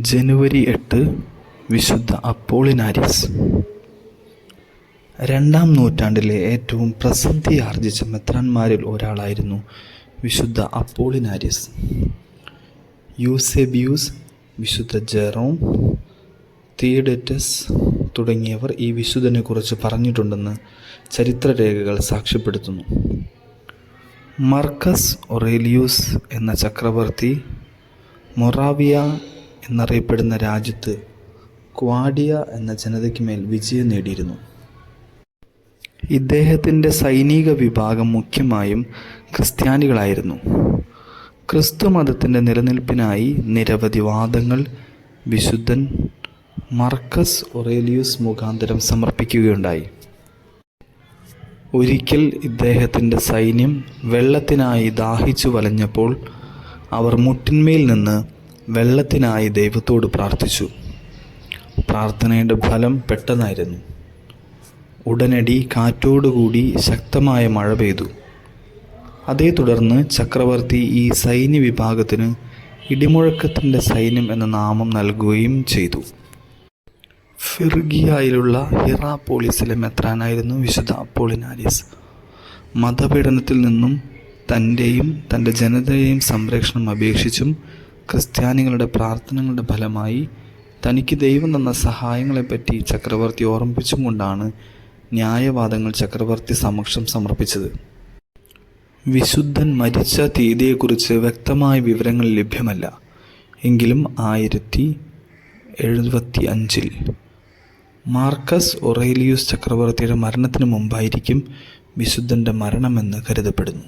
ജനുവരി എട്ട് വിശുദ്ധ അപ്പോളിനാരിസ് രണ്ടാം നൂറ്റാണ്ടിലെ ഏറ്റവും പ്രസിദ്ധിയാർജിച്ച മെത്രാന്മാരിൽ ഒരാളായിരുന്നു വിശുദ്ധ അപ്പോളിനാരിസ് യൂസെബിയൂസ് വിശുദ്ധ ജെറോം തിയഡറ്റസ് തുടങ്ങിയവർ ഈ വിശുദ്ധനെക്കുറിച്ച് പറഞ്ഞിട്ടുണ്ടെന്ന് ചരിത്രരേഖകൾ സാക്ഷ്യപ്പെടുത്തുന്നു. മർക്കസ് ഒറേലിയൂസ് എന്ന ചക്രവർത്തി മൊറാവിയ എന്നറിയപ്പെടുന്ന രാജ്യത്ത് ക്വാഡിയ എന്ന ജനതയ്ക്ക് മേൽ വിജയം നേടിയിരുന്നു. ഇദ്ദേഹത്തിന്റെ സൈനിക വിഭാഗം മുഖ്യമായും ക്രിസ്ത്യാനികളായിരുന്നു. ക്രിസ്തു മതത്തിന്റെ നിലനിൽപ്പിനായി നിരവധി വാദങ്ങൾ വിശുദ്ധൻ മർക്കസ് ഒറേലിയൂസ് മുഖാന്തരം സമർപ്പിക്കുകയുണ്ടായി. ഒരിക്കൽ ഇദ്ദേഹത്തിന്റെ സൈന്യം വെള്ളത്തിനായി ദാഹിച്ചു വലഞ്ഞപ്പോൾ അവർ മുട്ടിന്മേൽ നിന്ന് വെള്ളത്തിനായി ദൈവത്തോട് പ്രാർത്ഥിച്ചു. പ്രാർത്ഥനയുടെ ഫലം പെട്ടെന്നായിരുന്നു. ഉടനടി കാറ്റോടുകൂടി ശക്തമായ മഴ പെയ്തു. അതേ തുടർന്ന് ചക്രവർത്തി ഈ സൈന്യ വിഭാഗത്തിന് ഇടിമുഴക്കത്തിന്റെ സൈന്യം എന്ന നാമം നൽകുകയും ചെയ്തു. ഫിർഗിയയിലുള്ള ഹിറാപോളിസിലെ മെത്രാനായിരുന്നു വിശുദ്ധ അപ്പോളിനാരിസ് മതപീഡനത്തിൽ നിന്നും തന്റെയും തന്റെ ജനതയെയും സംരക്ഷണം അപേക്ഷിച്ചും ക്രിസ്ത്യാനികളുടെ പ്രാർത്ഥനകളുടെ ഫലമായി തനിക്ക് ദൈവം തന്ന സഹായങ്ങളെപ്പറ്റി ചക്രവർത്തി ഓർമ്മിപ്പിച്ചും കൊണ്ടാണ് ന്യായവാദങ്ങൾ ചക്രവർത്തി സമക്ഷം സമർപ്പിച്ചത്. വിശുദ്ധൻ മരിച്ച തീയതിയെക്കുറിച്ച് വ്യക്തമായ വിവരങ്ങൾ ലഭ്യമല്ല. എങ്കിലും ആയിരത്തി എഴുപത്തി അഞ്ചിൽ മാർക്കസ് ഒറേലിയൂസ് ചക്രവർത്തിയുടെ മരണത്തിന് മുമ്പായിരിക്കും വിശുദ്ധന്റെ മരണമെന്ന് കരുതപ്പെടുന്നു.